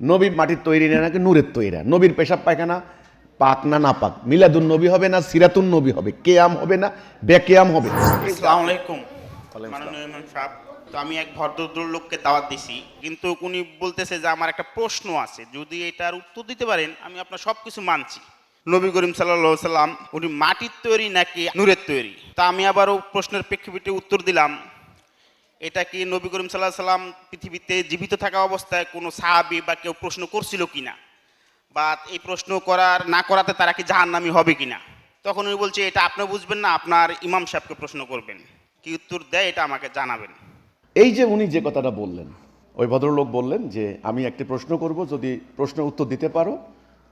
নবী মাটির তৈরি না নাকি নূরের তৈরি নবীর পেশাব পায়খানা পাক না না পাক। মিলাদুন নবী হবে না, সিরাতুন নবী হবে। কেয়াম হবে না, বেকেয়াম হবে। আসসালামু আলাইকুম। তো আমি এক ভদ্র লোককে দাওয়াত দিছি, কিন্তু উনি বলতেছে যে আমার একটা প্রশ্ন আছে। যদি এটার উত্তর দিতে পারেন, আমি আপনার সব কিছু মানছি। নবী করিম সাল্লা সাল্লাম উনি মাটির তৈরি নাকি নূরের তৈরি? তা আমি আবারও প্রশ্নের প্রেক্ষিপটে উত্তর দিলাম। এটা কি নবী করিম সাল্লাহ সাল্লাম পৃথিবীতে জীবিত থাকা অবস্থায় কোনো সাহাবি বা কেউ প্রশ্ন করছিল কিনা? বা এই প্রশ্ন করার, না করাতে তারা কি জাহান্নামি হবে কিনা? তখন উনি বলছে, এটা আপনি বুঝবেন না, আপনার ইমাম সাহেবকে প্রশ্ন করবেন। কি উত্তর দেয় এটা আমাকে জানাবেন। এই যে উনি যে কথাটা বললেন, ওই ভদ্রলোক বললেন যে, আমি একটি প্রশ্ন করব, যদি প্রশ্নের উত্তর দিতে পারো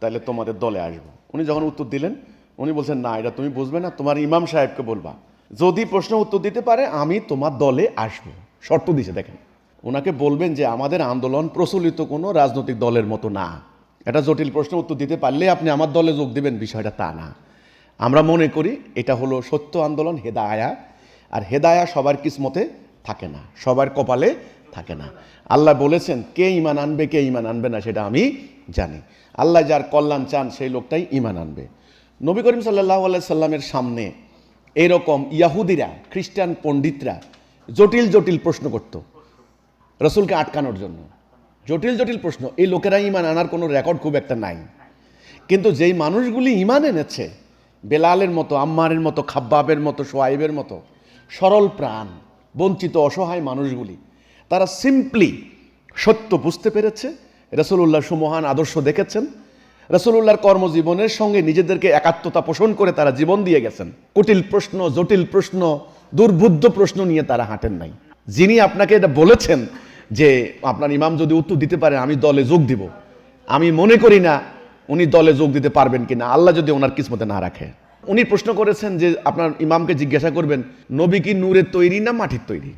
তাহলে তোমাদের দলে আসব। উনি যখন উত্তর দিলেন, উনি বলছেন, না, এটা তুমি বুঝবে না, তোমার ইমাম সাহেবকে বলবা। যদি প্রশ্ন উত্তর দিতে পারে, আমি তোমার দলে আসব। শর্ত দিছে দেখেন। ওনাকে বলবেন যে, আমাদের আন্দোলন প্রচলিত কোনো রাজনৈতিক দলের মতো না। এটা জটিল প্রশ্ন, উত্তর দিতে পারলে আপনি আমার দলে যোগ দেবেন, বিষয়টা তা না। আমরা মনে করি এটা হলো সত্য আন্দোলন, হেদায়া। আর হেদায়া সবার কিসমতে থাকে না, সবার কপালে থাকে না। আল্লাহ বলেছেন, কে ইমান আনবে, কে ইমান আনবে না, সেটা আমি জানি। আল্লাহ যার কল্যাণ চান, সেই লোকটাই ইমান আনবে। নবী করিম সাল্লাহ সাল্লামের সামনে এরকম ইয়াহুদিরা, খ্রিস্টান পণ্ডিতরা জটিল জটিল প্রশ্ন করত। রসুলকে আটকানোর জন্য। জটিল জটিল প্রশ্ন। এই লোকেরা ইমান আনার কোনো রেকর্ড খুব একটা নাই। কিন্তু যেই মানুষগুলি ইমান এনেছে, বেলালের মতো, আম্মারের মতো, খাব্বাবের মতো, সোয়াইবের মতো, সরল প্রাণ, বঞ্চিত, অসহায় মানুষগুলি, তারা সিম্পলি সত্য বুঝতে পেরেছে রসুল্লাহ সুমহান আদর্শ দেখেছেন রসুল্লাহর কর্মজীবনের সঙ্গে নিজেদেরকে একাত্মতা পোষণ করে তারা জীবন দিয়ে গেছেন। কুটিল প্রশ্ন, জটিল প্রশ্ন, দুর্বুদ্ধ প্রশ্ন নিয়ে তারা হাঁটেন নাই। যিনি আপনাকে এটা বলেছেন যে আপনার ইমাম যদি উত্তর দিতে পারে, আমি দলে যোগ দিব। আমি মনে করি না উনি দলে যোগ দিতে পারবেন কিনা। আল্লাহ যদি ওনার কিসমতে না রাখে। উনি প্রশ্ন করেছেন যে আপনার ইমামকে জিজ্ঞাসা করবেন, নবী কি নূরের তৈরি না মাটির তৈরি?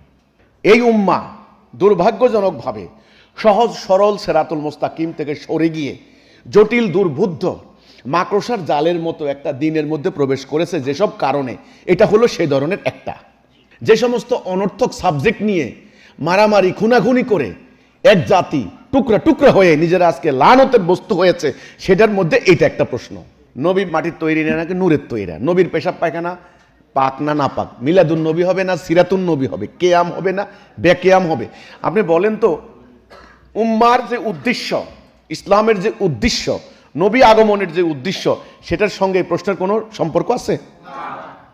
এই উম্মা দুর্ভাগ্যজনকভাবে সহজ সরল সেরাতুল মোস্তাকিম থেকে সরে গিয়ে জটিল, দুর্বুদ্ধ, মাকড়সার জালের মতো একটা দিনের মধ্যে প্রবেশ করেছে যেসব কারণে এটা হলো সেই ধরনের একটা। যে সমস্ত অনর্থক সাবজেক্ট নিয়ে মারামারি, খুনাখুনি করে এক জাতি টুকরা টুকরা হয়ে নিজেরা আজকে লানতের বস্তু হয়েছে, সেটার মধ্যে এটা একটা প্রশ্ন। নবী মাটির তৈরি না নাকি নূরের তৈরি নবীর পেশাব পায়খানা পাক না না পাক? মিলাদুন নবী হবে না, সিরাতুন নবী হবে? কেয়াম হবে না? বেকেয়াম হবে? আপনি বলেন তো, উম্মার যে উদ্দেশ্য ইসলামের যে উদ্দেশ্য, নবী আগমনের যে উদ্দেশ্য, সেটার সঙ্গে প্রশ্নের কোনো সম্পর্ক আছে?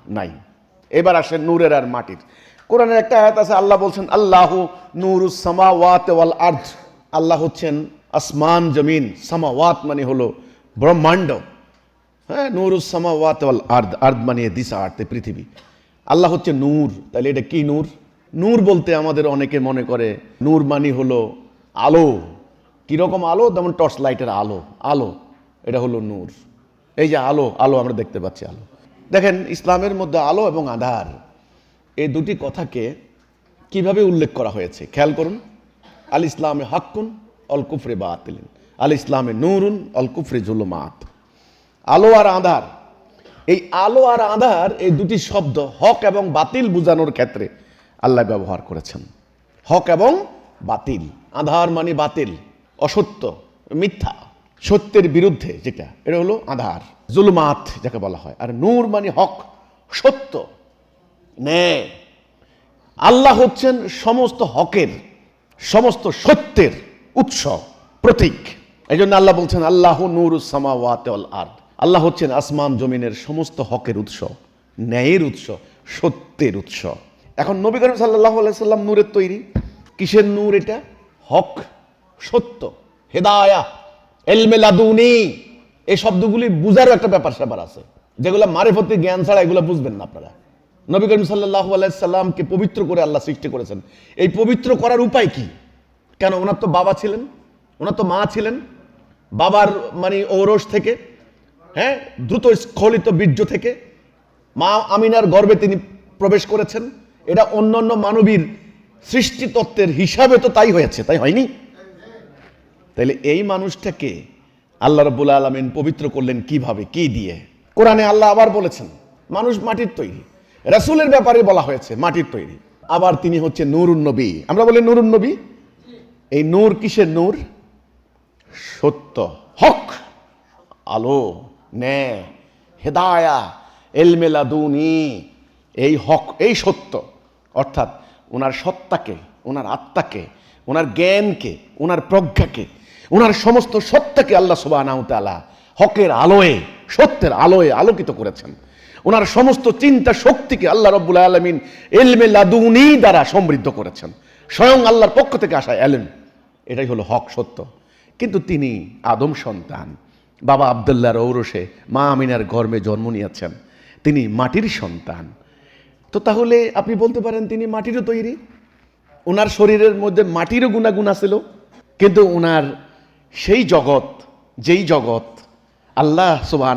নাই। এবার আসেন নূরের আর মাটির। কোরআনের একটা আয়াত আছে, আল্লাহ বলছেন, আল্লাহ নূরুস সামাওয়াত ওয়াল আর্থ আল্লাহ হচ্ছেন আসমান, জমিন, সামাওয়াত মানে হলো ব্রহ্মাণ্ড। হ্যাঁ নূরুস সামাওয়াত ওয়াল আর্দ আর্দ মানে দিশা, আর্থে পৃথিবী। আল্লাহ হচ্ছে নূর। তাহলে এটা কি নূর? নূর বলতে আমাদের অনেকে মনে করে, নূর মানে হলো আলো। কীরকম আলো? যেমন টর্চ লাইটের আলো। আলো, এটা হলো নূর। এই যে আলো আলো আমরা দেখতে পাচ্ছি আলো। দেখেন, ইসলামের মধ্যে আলো এবং আধার, এই দুটি কথাকে কীভাবে উল্লেখ করা হয়েছে? খেয়াল করুন। আল ইসলামে হাক্কুন, অল কুফরে বাতিলিন। আল ইসলামে নুরুন, অল কুফরে জুলুমাত। আলো আর আধার। এই আলো আর আধার, এই দুটি শব্দ হক এবং বাতিল বোঝানোর ক্ষেত্রে আল্লাহ ব্যবহার করেছেন। হক এবং বাতিল। আধার মানে বাতিল। অসত্য, মিথ্যা, সত্যের বিরুদ্ধে যেটা, এটা হলো আধার, জুলমাত যাকে বলা হয়। আর নূর মানে হক, সত্য, ন্যায়। আল্লাহ হচ্ছেন সমস্ত হকের, সমস্ত সত্যের উৎস, প্রতীক। এই জন্য আল্লাহ বলছেন, আল্লাহ নূর সামাওয়াত আর আল্লাহ হচ্ছেন আসমান জমিনের সমস্ত হকের উৎস, ন্যায়ের উৎস, সত্যের উৎস। এখন নবী করিম সাল্লাহ সাল্লাম নূরের তৈরি। কিসের নূর এটা? হক। সত্য, হেদায়া এলমেলাদুনি এই শব্দগুলি বুঝারও একটা ব্যাপার স্যাপার আছে। যেগুলো মারেফতে জ্ঞান ছাড়া এগুলো বুঝবেন না আপনারা। নবী করিম সাল্লাহ আলাইসাল্লামকে পবিত্র করে আল্লাহ সৃষ্টি করেছেন। এই পবিত্র করার উপায় কি? কেন, ওনার তো বাবা ছিলেন, ওনার তো মা ছিলেন, বাবার মানে ঔরস থেকে হ্যাঁ দ্রুত স্খলিত বীর্য থেকে, মা আমিনার গর্বে তিনি প্রবেশ করেছেন। এটা অন্য অন্য মানবীর সৃষ্টি তত্ত্বের হিসাবে তো তাই হয়েছে, তাই হয়নি? তাইলে এই মানুষটাকে আল্লাহ রব্বুল আলমিন পবিত্র করলেন কীভাবে? কি দিয়ে? কোরআনে আল্লাহ আবার বলেছেন, মানুষ মাটির তৈরি। রাসূলের ব্যাপারে বলা হয়েছে, মাটির তৈরি। আবার তিনি হচ্ছে নূরুন নবী। আমরা বলি নূরুন নবী? এই নূর কিসের নূর? সত্য, হক, আলো, ন্যায়, হেদায়া এলমেলাদুনি এই হক, এই সত্য। অর্থাৎ ওনার সত্তাকে, ওনার আত্মাকে, ওনার জ্ঞানকে, ওনার প্রজ্ঞাকে ওনার সমস্ত সত্তাকে আল্লাহ সুবাহ হকের আলোয়ে, সত্যের আলোয়ে আলোকিত করেছেন। ওনার সমস্ত চিন্তা শক্তিকে আল্লাহ রব্বুল আলমিন এলমে লাদুনি দ্বারা সমৃদ্ধ করেছেন। স্বয়ং আল্লাহর পক্ষ থেকে আসা এলেন। এটাই হলো হক সত্য। কিন্তু তিনি আদম সন্তান। বাবা আবদুল্লাহর ঔরসে মা আমিনার গর্মে জন্ম নিয়েছেন। তিনি মাটির সন্তান। তো তাহলে আপনি বলতে পারেন তিনি মাটিরও তৈরি? ওনার শরীরের মধ্যে মাটিরও গুণাগুণ ছিল কিন্তু ওনার সেই জগৎ, যেই জগৎ আল্লাহ সুবাহ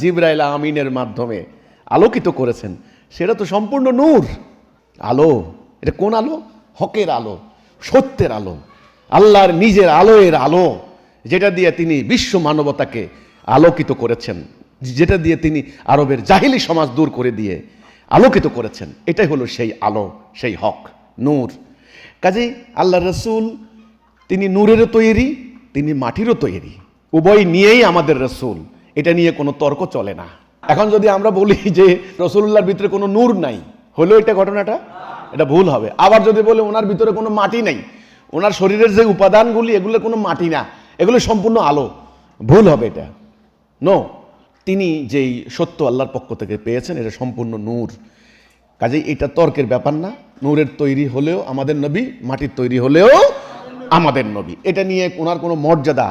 জিব্রাইল আমিনের মাধ্যমে আলোকিত করেছেন, সেটা তো সম্পূর্ণ নূর। আলো, এটা কোন আলো? হকের আলো, সত্যের আলো, আল্লাহর নিজের আলোয়ের আলো, যেটা দিয়ে তিনি বিশ্ব মানবতাকে আলোকিত করেছেন, যেটা দিয়ে তিনি আরবের জাহিলি সমাজ দূর করে দিয়ে আলোকিত করেছেন, এটাই হলো সেই আলো, সেই হক, নূর। কাজেই আল্লাহ রসুল, তিনি নূরেরও তৈরি তিনি মাটিরও তৈরি। উভয় নিয়েই আমাদের রসুল। এটা নিয়ে কোনো তর্ক চলে না। এখন যদি আমরা বলি যে রসুল্লাহর ভিতরে কোনো নূর নাই, হলো এটা ঘটনাটা? এটা ভুল হবে। আবার যদি বলে ওনার ভিতরে কোনো মাটি নাই, ওনার শরীরের যে উপাদানগুলি, এগুলো কোনো মাটি না। এগুলো সম্পূর্ণ আলো। ভুল হবে এটা। নো তিনি যেই সত্য আল্লাহর পক্ষ থেকে পেয়েছেন, এটা সম্পূর্ণ নূর। কাজেই এটা তর্কের ব্যাপার না। নূরের তৈরি হলেও, আমাদের নবী মাটির তৈরি হলেও আমাদের নবী। এটা নিয়ে ওনার কোনো মর্যাদা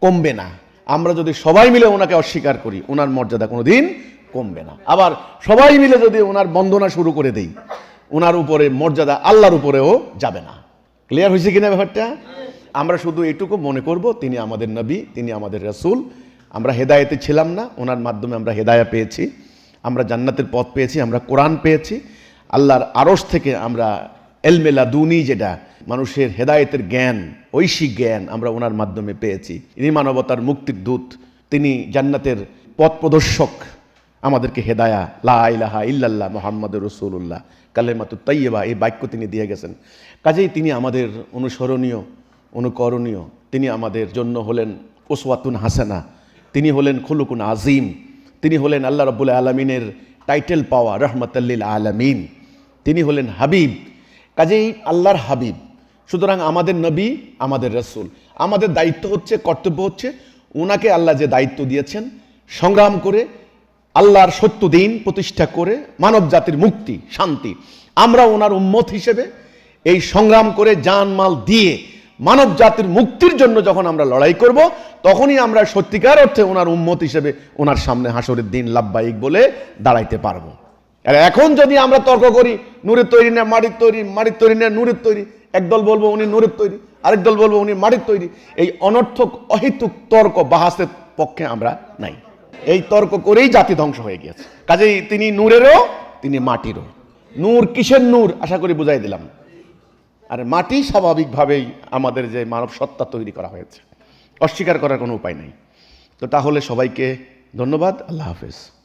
কমবে না। আমরা যদি সবাই মিলে ওনাকে অস্বীকার করি, ওনার মর্যাদা কোনো দিন কমবে না। আবার সবাই মিলে যদি ওনার বন্দনা শুরু করে দেই, ওনার উপরে মর্যাদা আল্লাহর উপরেও যাবে না। ক্লিয়ার হয়েছে কিনা ব্যাপারটা? আমরা শুধু এটুকু মনে করব, তিনি আমাদের নবী, তিনি আমাদের রসুল। আমরা হেদায়েতে ছিলাম না, ওনার মাধ্যমে আমরা হেদায়া পেয়েছি। আমরা জান্নাতের পথ পেয়েছি, আমরা কোরআন পেয়েছি। আল্লাহর আরস থেকে আমরা এলমেলা দুনি যেটা, মানুষের হেদায়েতের জ্ঞান ঐশিক জ্ঞান আমরা ওনার মাধ্যমে পেয়েছি। ইনি মানবতার মুক্তির দূত। তিনি জান্নাতের পথ প্রদর্শক। আমাদেরকে হেদায়া, লা ইলাহা ইল্লাল্লাহ মোহাম্মদ রসুল্লাহ কালেমাতু তাইয়েবা এই বাক্য তিনি দিয়ে গেছেন। কাজেই তিনি আমাদের অনুসরণীয়, অনুকরণীয়। তিনি আমাদের জন্য হলেন ওসওয়াতুন হাসানা। তিনি হলেন খুলুকুন আজিম তিনি হলেন আল্লাহ রব্বুল আলমিনের টাইটেল পাওয়া রহমতাল্লিল আলমিন। তিনি হলেন হাবিব। কাজেই আল্লাহর হাবিব। সুতরাং আমাদের নবী, আমাদের রসুল। আমাদের দায়িত্ব হচ্ছে, কর্তব্য হচ্ছে ওনাকে আল্লাহ যে দায়িত্ব দিয়েছেন, সংগ্রাম করে আল্লাহর সত্য দিন প্রতিষ্ঠা করে মানব জাতির মুক্তি, শান্তি। আমরা ওনার উম্মত হিসেবে এই সংগ্রাম করে জান মাল দিয়ে মানব জাতির মুক্তির জন্য যখন আমরা লড়াই করব, তখনই আমরা সত্যিকার অর্থে ওনার উম্মত হিসেবে ওনার সামনে হাসরের দিন লাভবাহিক বলে দাঁড়াইতে পারব। আর এখন যদি আমরা তর্ক করি, নূরের তৈরি না মাটির তৈরি মাটির তৈরি না নূরের তৈরি, একদল বলব উনি নূরের তৈরি, আরেক দল বলব উনি মাটির তৈরি, এই অনর্থক, অহেতুক তর্ক বাহাসের পক্ষে আমরা নাই। এই তর্ক করেই জাতি ধ্বংস হয়ে গিয়েছে। কাজেই তিনি নূরেরও, তিনি মাটিরও। নূর কিসের নূর? আশা করি বুঝাই দিলাম। আর মাটি স্বাভাবিকভাবেই আমাদের যে মানব সত্তা তৈরি করা হয়েছে। অস্বীকার করার কোনো উপায় নেই। তো তাহলে সবাইকে ধন্যবাদ। আল্লাহ হাফেজ।